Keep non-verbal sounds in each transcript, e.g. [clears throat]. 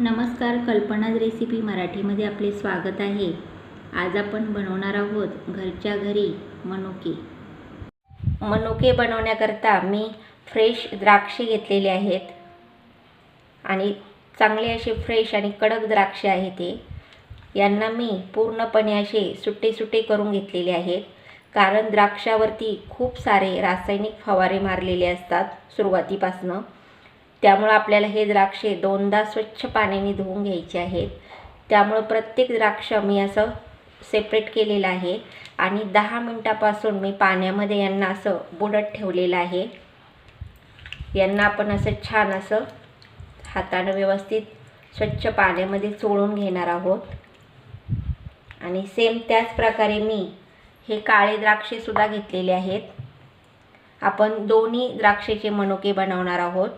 नमस्कार कल्पनाज रेसिपी मराठीमध्ये आपले स्वागत आहे. आज आपण बनवणार आहोत घरच्या घरी मनुके. मनुके बनवण्याकरता मी फ्रेश द्राक्षे घेतलेले आहेत. आणि चांगले असे फ्रेश आणि कडक द्राक्षे आहे ते. यांना मी पूर्णपणे असे सुट्टे सुट्टे करून घेतलेले आहेत. कारण द्राक्षावरती खूप सारे रासायनिक फवारे मारलेले असतात सुरुवातीपासनं. त्यामुळं आपल्याला हे द्राक्षे दोनदा स्वच्छ पाण्याने धुवून घ्यायचे आहेत. त्यामुळं प्रत्येक द्राक्ष मी असं सेपरेट केलेलं आहे आणि दहा मिनटापासून मी पाण्यामध्ये यांना असं बुडत ठेवलेलं आहे. यांना आपण असं छान असं हातानं व्यवस्थित स्वच्छ पाण्यामध्ये चोळून घेणार आहोत. आणि सेम त्याच प्रकारे मी हे काळे द्राक्षेसुद्धा घेतलेले आहेत. आपण दोन्ही द्राक्षेचे मनुके बनवणार आहोत.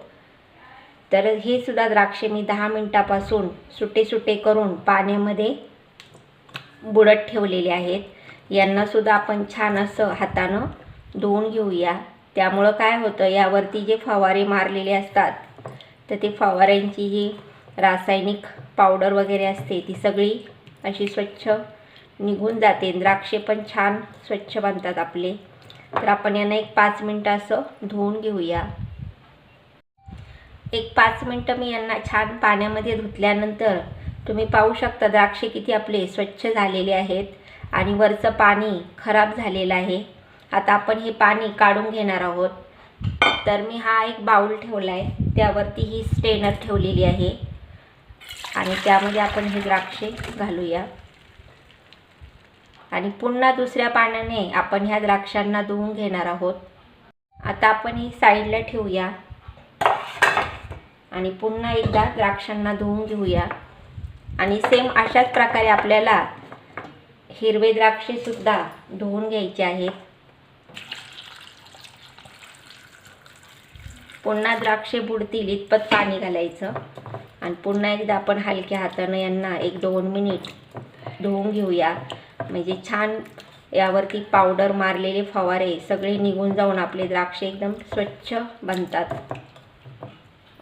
तर हे सुद्धा द्राक्षे मी दहा मिनटापासून सुटे सुटे करून पाण्यामध्ये बुडत ठेवलेले आहेत. यांनासुद्धा आपण छान असं हातानं धुवून घेऊया. त्यामुळं काय होतं यावरती जे फवारे मारलेले असतात तर ते फवाऱ्यांची जी रासायनिक पावडर वगैरे असते ती सगळी अशी स्वच्छ निघून जाते. द्राक्षे पण छान स्वच्छ बनतात आपले. तर आपण यांना एक पाच मिनटं असं धुवून घेऊया. एक पाच मिनटं मी यांना छान पाण्यामध्ये धुतल्यानंतर तुम्ही पाहू शकता द्राक्षे किती आपले स्वच्छ झालेले आहेत आणि वरचं पाणी खराब झालेलं आहे. आता आपण हे पाणी काढून घेणार आहोत. तर मी हा एक बाऊल ठेवला आहे त्यावरती ही स्टेनर ठेवलेली आहे. आणि त्यामध्ये आपण हे द्राक्षे घालूया. आणि पुन्हा दुसऱ्या पाण्याने आपण ह्या द्राक्षांना धुवून घेणार आहोत. आता आपण ही साईडला ठेवूया. आणि पुन्हा एकदा द्राक्षांना धुवून घेऊया. आणि सेम अशाच प्रकारे आपल्याला हिरवे द्राक्षेसुद्धा धुवून घ्यायचे आहेत. पुन्हा द्राक्षे बुडतील इतपत पाणी घालायचं. आणि पुन्हा एकदा आपण हलक्या हातानं यांना एक दोन मिनिट धुवून घेऊया. म्हणजे छान यावरती पावडर मारलेले फवारे सगळे निघून जाऊन आपले द्राक्षे एकदम स्वच्छ बनतात.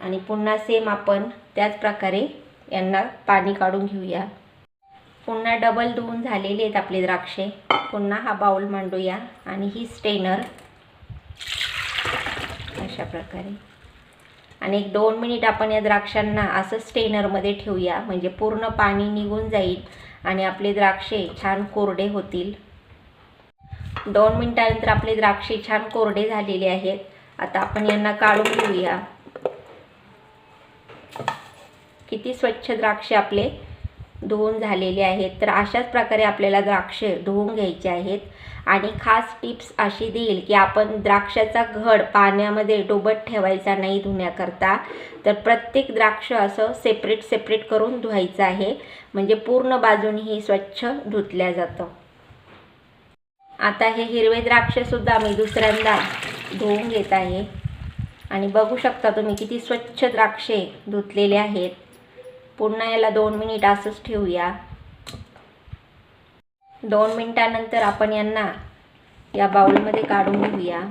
आणि पुन्हा सेम आपण त्याच प्रकारे यांना पाणी काढून घेऊया. पुन्हा डबल धुवून झालेले आहेत आपले द्राक्षे. पुन्हा हा बाऊल मांडूया आणि ही स्टेनर अशा प्रकारे. आणि एक दोन मिनिट आपण या द्राक्षांना असं स्टेनरमध्ये ठेवूया. म्हणजे पूर्ण पाणी निघून जाईल आणि आपले द्राक्षे छान कोरडे होतील. दोन मिनटानंतर आपले द्राक्षे छान कोरडे झालेले आहेत. आता आपण यांना काढून घेऊया. किती स्वच्छ द्राक्षे आपले धुवून झालेले आहेत. तर अशाच प्रकारे आपल्याला द्राक्षे धुवून घ्यायचे आहेत. आणि खास टिप्स अशी देईल की आपण द्राक्षाचा घड पाण्यामध्ये डोबत ठेवायचा नाही धुण्याकरता. तर प्रत्येक द्राक्ष असं सेपरेट सेपरेट करून धुवायचं आहे. म्हणजे पूर्ण बाजूनही स्वच्छ धुतल्या जातं. आता हे हिरवे द्राक्षसुद्धा मी दुसऱ्यांदा धुवून घेत आहे. आणि बघू शकता तुम्ही किती स्वच्छ द्राक्षे धुतलेले आहेत. पुन्हा याला दोन मिनिट असंच ठेवूया. दोन मिनटानंतर आपण यांना या बाउलमध्ये काढून घेऊया.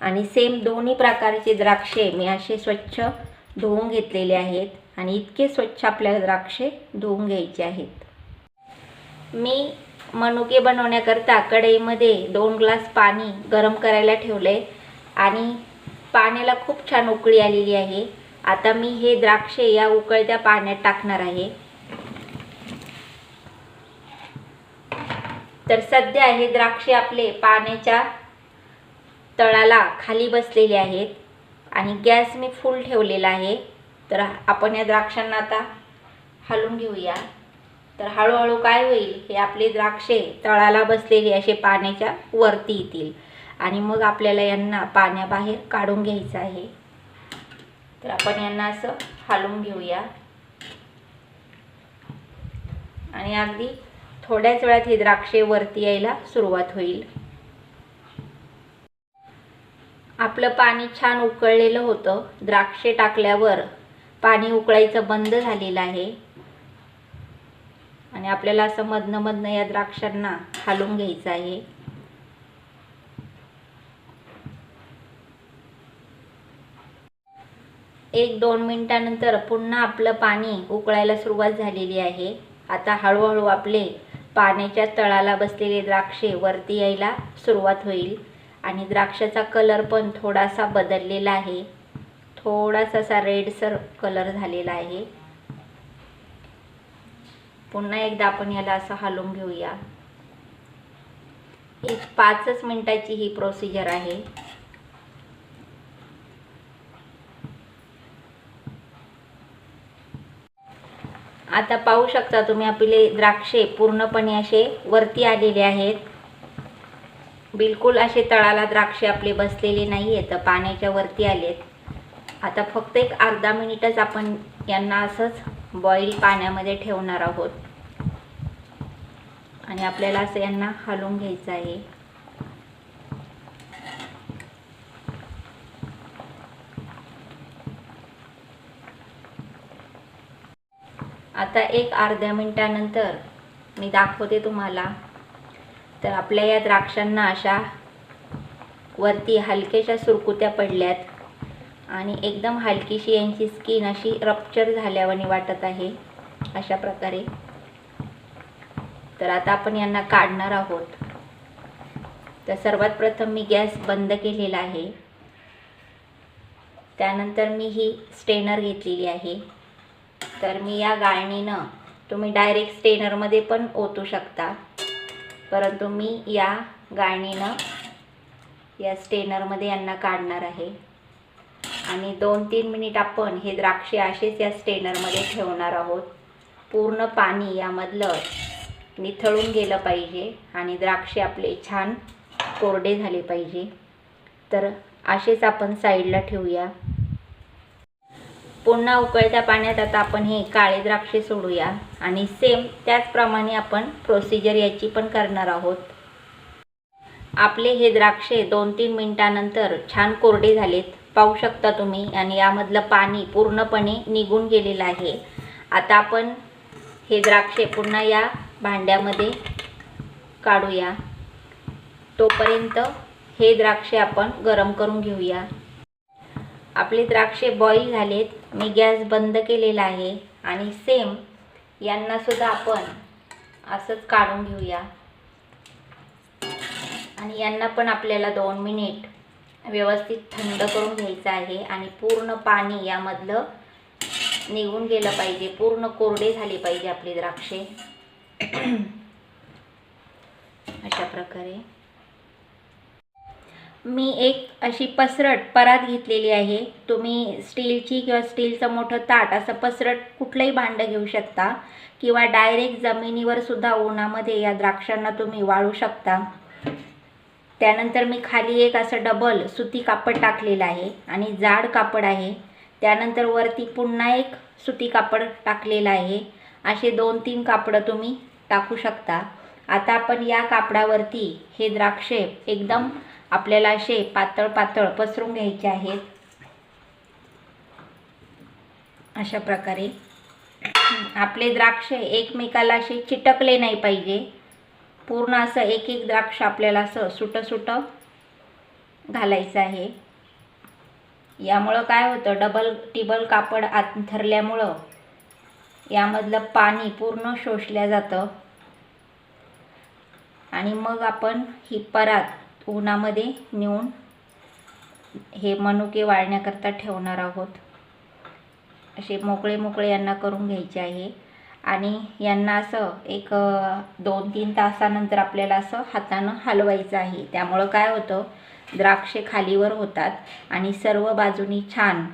आणि सेम दोन्ही प्रकारचे द्राक्षे मी असे स्वच्छ धुवून घेतलेले आहेत आणि इतके स्वच्छ आपल्याला द्राक्षे धुवून घ्यायचे आहेत. मी मनुके बनवण्याकरता कढईमध्ये दोन ग्लास पाणी गरम करायला ठेवले आणि पाण्याला खूप छान उकळी आलेली आहे. आता मी हे द्राक्षे या उकळत्या पाण्यात टाकणार आहे. तर सध्या हे द्राक्षे आपले पाण्याच्या तळाला खाली बसलेले आहेत आणि गॅस मी फुल ठेवलेला आहे. तर आपण या द्राक्षांना आता हलवून घेऊया. तर हळूहळू काय होईल हे आपले द्राक्षे तळाला बसलेले असे पाण्याच्या वरती येतील आणि मग आपल्याला यांना पाण्याबाहेर काढून घ्यायचं आहे. तर आपण यांना असं हालवून घेऊया. आणि अगदी थोड्याच वेळात हे द्राक्षे वरती यायला सुरुवात होईल. आपलं पाणी छान उकळलेलं होतं. द्राक्षे टाकल्यावर पाणी उकळायचं बंद झालेलं आहे. आणि आपल्याला असं मधनं मधनं या द्राक्षांना हालून घ्यायचं आहे. एक दोन मिनटानंतर पुन्हा आपलं पाणी उकळायला सुरुवात झालेली आहे. आता हळूहळू आपले पाण्याच्या तळाला बसलेले द्राक्षे वरती यायला सुरुवात होईल. आणि द्राक्षाचा कलर पण थोडासा बदललेला आहे. थोडासा असा रेडसर कलर झालेला आहे. पुन्हा एकदा आपण याला असं हलवून घेऊया. एक पाचच मिनटाची ही प्रोसिजर आहे. आता पाहू शकता तुम्ही आपले द्राक्षे पूर्णपणे असे वरती आलेले आहेत. बिलकुल असे तळाला द्राक्षे आपले बसलेले नाही आहेत पाण्याच्या वरती आलेत. आता फक्त एक अर्धा मिनिटच आपण यांना असंच बॉईल पाण्यामध्ये ठेवणार आहोत. आणि आपल्याला असं यांना हलवून घ्यायचं आहे. आता एक अर्ध्या मिनटानंतर मी दाखवते तुम्हाला. तर आपल्या या द्राक्षांना अशा वरती हलक्याशा सुरकुत्या पडल्यात आणि एकदम हलकीशी यांची स्किन अशी रप्चर झाल्यावानी वाटत आहे अशा प्रकारे. तर आता आपण यांना काढणार आहोत. तर सर्वात प्रथम मी गॅस बंद केलेला आहे. त्यानंतर मी ही स्टेनर घेतलेली आहे. तर मी या गाळणीनं तुम्ही डायरेक्ट स्टेनरमध्ये पण ओतू शकता. परंतु मी या गाळणीनं या स्टेनरमध्ये यांना काढणार आहे. आणि दोन तीन मिनिट आपण हे द्राक्षे असेच या स्टेनरमध्ये ठेवणार आहोत. पूर्ण पाणी यामधलं निथळून गेलं पाहिजे आणि द्राक्षे आपले छान कोरडे झाले पाहिजे. तर असेच आपण साईडला ठेवूया. पुन्हा उकळत्या पाण्यात आता आपण हे काळे द्राक्षे सोडूया. आणि सेम त्याचप्रमाणे आपण प्रोसिजर याची पण करणार आहोत. आपले हे द्राक्षे दोन तीन मिनटानंतर छान कोरडे झालेत. पाहू शकता तुम्ही आणि यामधलं पाणी पूर्णपणे निघून गेलेलं आहे. आता आपण हे द्राक्षे पुन्हा या भांड्यामध्ये काढूया. तोपर्यंत हे द्राक्षे आपण गरम करून घेऊया. आपले द्राक्षे बॉईल झालेत. मी गॅस बंद केलेला आहे आणि सेम यांनासुद्धा आपण असंच काढून घेऊया. आणि यांना पण आपल्याला दोन मिनिट व्यवस्थित थंड करून घ्यायचं आहे आणि पूर्ण पाणी यामधलं निघून गेलं पाहिजे. पूर्ण कोरडे झाले पाहिजे आपले द्राक्षे. [clears throat] अशा प्रकारे. मी एक अशी पसरट परात घेतलेली आहे. तुम्ही स्टीलची किंवा स्टीलचं मोठं ताट असं पसरट कुठलंही भांडं घेऊ शकता किंवा डायरेक्ट जमिनीवर सुद्धा उन्हामध्ये या द्राक्षांना तुम्ही वाळू शकता. त्यानंतर मी खाली एक असं डबल सुती कापड टाकलेलं आहे आणि जाड कापड आहे. त्यानंतर वरती पुन्हा एक सुती कापड टाकलेलं आहे. असे दोन तीन कापडं तुम्ही टाकू शकता. आता आपण या कापडावरती हे द्राक्षे एकदम आपल्याला असे पातळ पातळ पसरून घ्यायचे आहेत. अशा प्रकारे. आपले द्राक्ष एकमेकाला असे चिटकले नाही पाहिजे. पूर्ण असं एक एक द्राक्ष आपल्याला असं सुटं सुटं घालायचं आहे. यामुळं काय होतं? डबल टिबल कापड आत आथरल्यामुळं यामधलं पाणी पूर्ण शोषलं जातं. आणि मग आपण ही परात उन्हामध्ये नेऊन हे मनुके वाळण्याकरता ठेवणार आहोत. असे मोकळे मोकळे यांना करून घ्यायचे आहे. आणि यांना असं एक दोन तीन तासानंतर आपल्याला असं हातानं हलवायचं आहे. त्यामुळं काय होतं? द्राक्षे खालीवर होतात आणि सर्व बाजूनी छान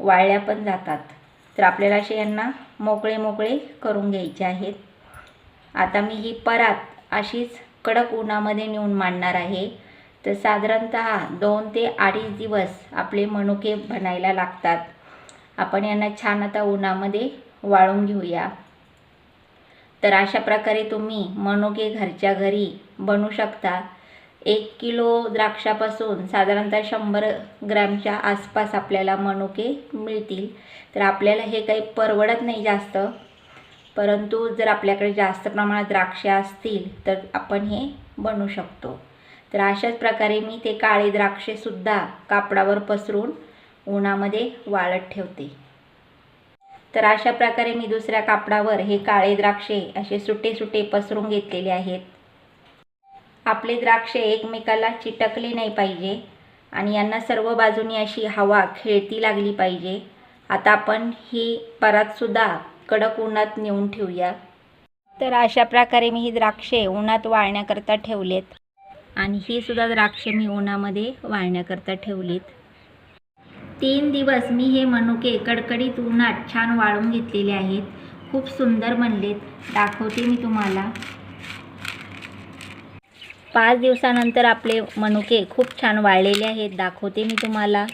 वाळल्या पण जातात. तर आपल्याला असे यांना मोकळे मोकळे करून घ्यायचे आहेत. आता मी ही परात अशीच कडक उन्हामध्ये नेऊन मांडणार आहे. तर साधारणत दोन ते अडीच दिवस आपले मनुके बनायला लागतात. आपण यांना छान आता उन्हामध्ये वाळून घेऊया. तर अशा प्रकारे तुम्ही मनुके घरच्या घरी बनवू शकता. एक किलो द्राक्षापासून साधारणतः शंभर ग्रॅमच्या आसपास आपल्याला मनुके मिळतील. तर आपल्याला हे काही परवडत नाही जास्त. परंतु जर आपल्याकडे जास्त प्रमाणात द्राक्षे असतील तर आपण हे बनवू शकतो. तर अशाच प्रकारे मी ते काळे द्राक्षेसुद्धा कापडावर पसरून उन्हामध्ये वाळत ठेवते. तर अशा प्रकारे मी दुसऱ्या कापडावर हे काळे द्राक्षे असे सुटे सुटे पसरून घेतलेले आहेत. आपले द्राक्षे एकमेकाला चिटकले नाही पाहिजे आणि यांना सर्व बाजूनी अशी हवा खेळती लागली पाहिजे. आता आपण ही परातसुद्धा कडक उन्हात नेऊन ठेवूया. तर अशा प्रकारे मी ही द्राक्षे उन्हात वाळण्याकरता ठेवलेत. आणि ही सुद्धा द्राक्षे मी उन्हामध्ये वाळण्याकरता ठेवलीत. तीन दिवस मी हे मनुके कडकडीत उन्हात छान वाळून घेतलेले आहेत. खूप सुंदर बनलेत. दाखवते मी तुम्हाला. पाच दिवसानंतर आपले मनुके खूप छान वाळलेले आहेत. दाखवते मी तुम्हाला.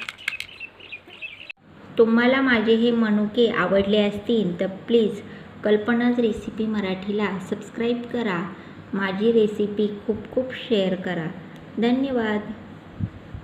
तुम्हाला माझे हे मनुके आवडले असतील तर प्लीज कल्पनाज रेसिपी मराठीला सबस्क्राईब करा. माझी रेसिपी खूप खूप शेअर करा. धन्यवाद.